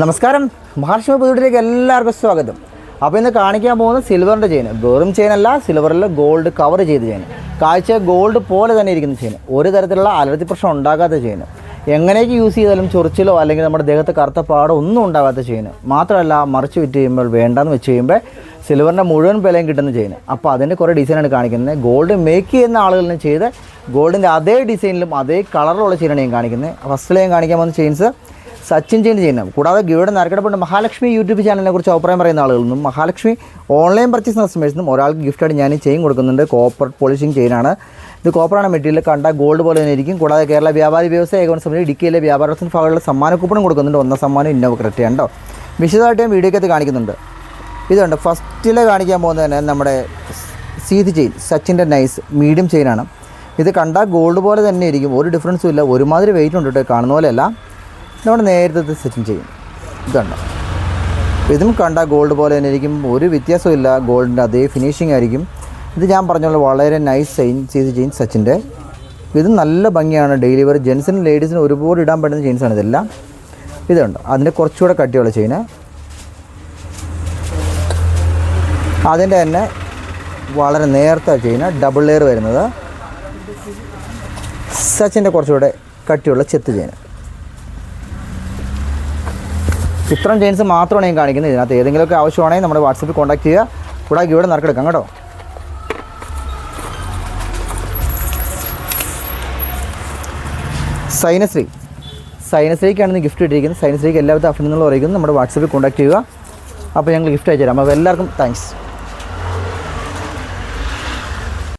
നമസ്കാരം. മഹാലക്ഷ്മി പുതുട്ടിലേക്ക് എല്ലാവർക്കും സ്വാഗതം. അപ്പോൾ ഇന്ന് കാണിക്കാൻ പോകുന്നത് സിൽവറിന്റെ ചെയിൻ. വെറും ചെയിൻ അല്ല സിൽവറിൽ ഗോൾഡ് കവർ ചെയ്ത ചെയിൻ. കാഴ്ച ഗോൾഡ് പോലെ തന്നെ ഇരിക്കുന്ന ചെയിൻ. ഒരു തരത്തിലുള്ള അലർജി പ്രശ്നം ഉണ്ടാകാത്ത ചെയിൻ. എങ്ങനെയൊക്കെ യൂസ് ചെയ്താലും ചൊറിച്ചിലോ അല്ലെങ്കിൽ നമ്മുടെ ദേഹത്ത് കറുത്ത പാടോ ഒന്നും ഉണ്ടാകാത്ത ചെയിൻ. മാത്രമല്ല മറിച്ച് വിറ്റ് ചെയ്യുമ്പോൾ വേണ്ടാന്ന് വെച്ച് കഴിയുമ്പോൾ സിൽവറിന്റെ മുഴുവൻ വിലയും കിട്ടുന്ന ചെയിൻ. അപ്പോൾ അതിന്റെ കുറേ ഡിസൈനാണ് കാണിക്കുന്നത്. ഗോൾഡ് മേക്ക് ചെയ്യുന്ന ആളുകളിന് ചെയ്ത് ഗോൾഡിന്റെ അതേ ഡിസൈനിലും അതേ കളറിലുള്ള ചെയിനാണ് ഞാൻ കാണിക്കുന്നത്. ഫസ്റ്റിൽ ഞാൻ കാണിക്കാൻ വന്ന ചെയിൻസ് സച്ചിൻ ചെയ്യുന്ന ചെയ്യുന്നത് കൂടാതെ ഗിയുടെ നരക്കടപ്പുണ്ട്. മഹാലക്ഷ്മി യൂട്യൂബ് ചാനലിനെ കുറിച്ച് അഭിപ്രായം പറയുന്ന ആളുകളിൽ നിന്നും മഹാലക്ഷ്മി ഓൺലൈൻ പർച്ചേസ് കസ്റ്റമേഴ്സിനും ഒരാൾക്ക് ഗിഫ്റ്റായിട്ട് ഞാൻ ചെയിൻ കൊടുക്കുന്നുണ്ട്. കോപ്പർ പോളിഷിംഗ് ചെയിനാണ് ഇത് കോപ്പറാണ് മെറ്റീരിയൽ കണ്ട ഗോൾഡ് പോലെ തന്നെ ഇരിക്കും. കൂടാതെ കേരള വ്യാപാരി വ്യവസായ ഏകോപന സമിതി ഇടുക്കിയിലെ വ്യാപാരത്തിന് ഭാഗമുള്ള സമ്മാന കൂപ്പണും കൊടുക്കുന്നുണ്ട്. ഒന്നാം സമ്മാനം ഇന്നോവ ക്രെറ്റ ഉണ്ടോ വിശദമായിട്ട് ഞാൻ വീഡിയോക്കകത്ത് കാണിക്കുന്നുണ്ട് ഇതുണ്ട് ഫസ്റ്റിലെ കാണിക്കാൻ പോകുന്നത് തന്നെ നമ്മുടെ സീത് ചെയിൻ സച്ചിന്റെ നൈസ് മീഡിയം ചെയിനാണ് ഇത് കണ്ടാൽ ഗോൾഡ് പോലെ തന്നെ ഇരിക്കും. ഒരു ഡിഫറൻസും ഇല്ല. ഒരുമാതിരി വെയിറ്റ് ഉണ്ട് കേട്ടോ. കാണുന്ന പോലെയല്ല നമ്മുടെ നേരത്തെ സെറ്റിൽ ചെയ്യും ഇതുണ്ടോ? ഇതും കണ്ട ഗോൾഡ് പോലെ തന്നെ ഇരിക്കും. ഒരു വ്യത്യാസവും ഇല്ല. ഗോൾഡിന്റെ അതേ ഫിനിഷിംഗ് ആയിരിക്കും. ഇത് ഞാൻ പറഞ്ഞോളൂ വളരെ നൈസ് ചെയിൻ ചെയ്ത് ചെയിൻ സച്ചിന്റെ ഇത് നല്ല ഭംഗിയാണ്. ഡെയിലി വെയർ ജെൻസിനും ലേഡീസിനും ഒരുപാട് ഇടാൻ പറ്റുന്ന ചെയിൻസാണ് ഇതെല്ലാം. ഇതുണ്ട്? അതിന്റെ കുറച്ചുകൂടെ കട്ടിയുള്ള ചെയിന് അതിന്റെ തന്നെ വളരെ നേർത്ത ചെയിന് ഡബിൾ ലെയർ വരുന്നത് സച്ചിന്റെ കുറച്ചുകൂടെ കട്ടിയുള്ള ചെത്ത് ചെയിന് ഇത്രയും ചെയിൻസ് മാത്രമാണ് ഞാൻ കാണിക്കുന്നത്. ഇതിനകത്ത് ഏതെങ്കിലുമൊക്കെ ആവശ്യമാണെങ്കിൽ നമ്മുടെ വാട്സപ്പിൽ കോൺടാക്ട് ചെയ്യുക. കൂടാതെ ഇവിടെ നറുക്കെടുക്കാം കേട്ടോ. സൈനശ്രീ. സൈനശ്രീക്കാണ് ഇന്ന് ഗിഫ്റ്റ് ഇട്ടിരിക്കുന്നത്. സൈനശ്രീക്ക് എല്ലാവിധ അഭിനന്ദനങ്ങളും അറിയിക്കുന്നു. നമ്മുടെ വാട്സപ്പിൽ കോൺടാക്ട് ചെയ്യുക. അപ്പോൾ ഞങ്ങൾ ഗിഫ്റ്റ് അയച്ചു തരാം അപ്പോൾ എല്ലാവർക്കും താങ്ക്സ്